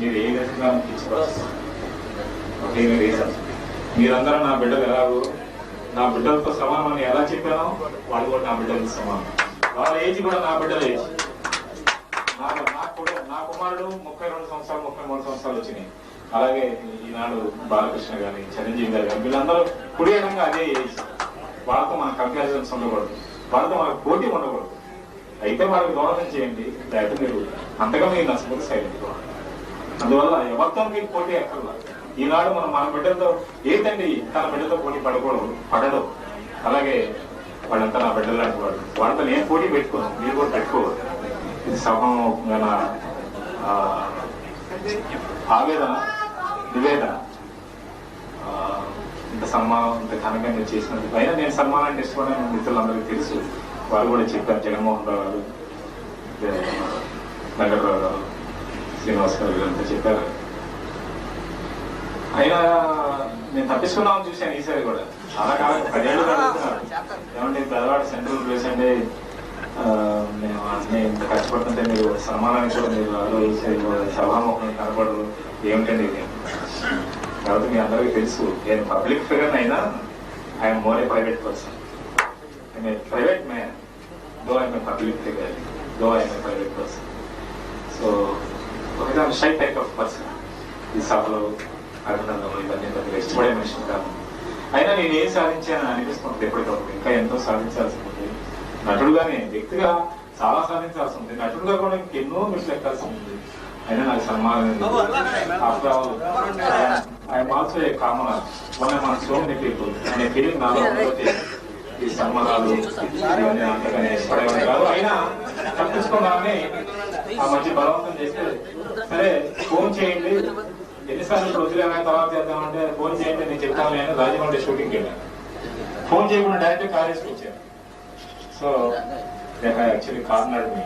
మీరు ఏ విధంగా తీసుకోవచ్చు ఒకే రీజన్ మీరందరూ నా బిడ్డలు ఎలాగో నా బిడ్డలతో సమానమని ఎలా చెప్పానో వాళ్ళు కూడా నా బిడ్డలతో సమానం. వాళ్ళ ఏజ్ కూడా నా బిడ్డల ఏజ్. నాకు నా నా కుమారుడు ముప్పై రెండు సంవత్సరాలు ముప్పై మూడు సంవత్సరాలు వచ్చినాయి. అలాగే ఈనాడు బాలకృష్ణ గారి చిరంజీవి గారు కానీ వీళ్ళందరూ కుడి అదే ఏజ్. వాళ్ళతో మన కంపారిజన్స్ ఉండకూడదు. వాళ్ళతో మనకు పోటీ ఉండకూడదు. అయితే వాళ్ళకి దూరం చేయండి లేకపోతే మీరు అంతగా మీరు నచ్చకపోతే సైలెంట్ అందువల్ల ఎవరితో మీకు పోటీ ఎక్కర్లా? ఈనాడు మనం మన బిడ్డలతో ఏంటండి తన బిడ్డతో పోటీ పడకూడదు? పడదు. అలాగే వాళ్ళంతా నా బిడ్డలు లాంటి వాడు వాళ్ళతో నేను పోటీ పెట్టుకోను. మీరు కూడా పెట్టుకోవద్దు ఇది సభంగా నా ఆవేదన నివేదన. ఆ, ఇంత సన్మానం ఇంత ఘనంగా నేను చేసినందుకు. పైన నేను సన్మానాన్ని ఇష్టపడిన మిత్రులందరికీ తెలుసు. వాళ్ళు కూడా చెప్పారు జగన్మోహన్ రావు గారు. నగరరావు గారు గారు వీళ్ళంతా చెప్పారు. అయినా నేను తప్పించుకున్నామని చూశాను ఈసారి కూడా. చాలా కాలం పదేళ్ళు ఏమంటే పెద్దవాడు సెంట్రల్ ప్లేస్ అంటే మేము అన్ని ఇంత కష్టపడుతుంటే మీరు సన్మానానికి కూడా మీరు ఆలోచించే సభాముఖం కనపడరు ఏమిటండి ఇది? కాబట్టి మీ అందరికీ తెలుసు నేను పబ్లిక్ ఫిగర్ అయినా I'm more a private person. I'm a private man though I'm a public figure though I'm a private person. So విధంగా షై టైప్ ఆఫ్ పర్సన్. ఈ సభలో అభినందనలు ఇవన్నీ పెద్దగా ఇష్టపడే మనిషిని కాదు. అయినా నేను ఏం సాధించానని అనిపిస్తుంది ఎప్పటికప్పుడు. ఇంకా ఎంతో సాధించాల్సి ఉంది. నటుడుగానే వ్యక్తిగా చాలా సాధించాల్సి ఉంది. నటుడుగా కూడా ఇంకెన్నో మెట్లు ఎక్కాల్సి ఉంది. అయినా నాకు సన్మానం after all I'm also a common. One మన సో మెనీ పీపుల్ అనే ఫీలింగ్ నాలో ఈ సన్మానాలు అంతగానే ఇష్టపడేవాడు కాదు. అయినా తప్పించుకోగానే ఆ మధ్య బలవంతం చేస్తే సరే ఫోన్ చేయండి. ఎన్నిసార్లు ఇప్పుడు వదిలేమా తర్వాత చేద్దామంటే ఫోన్ చేయండి నేను చెప్తాను అని రాజమండ్రి షూటింగ్కి వెళ్ళాను. ఫోన్ చేయకుండా డైరెక్ట్ కాలేజ్కి వచ్చాను సో యాక్చువల్లీ కార్నాడు మీ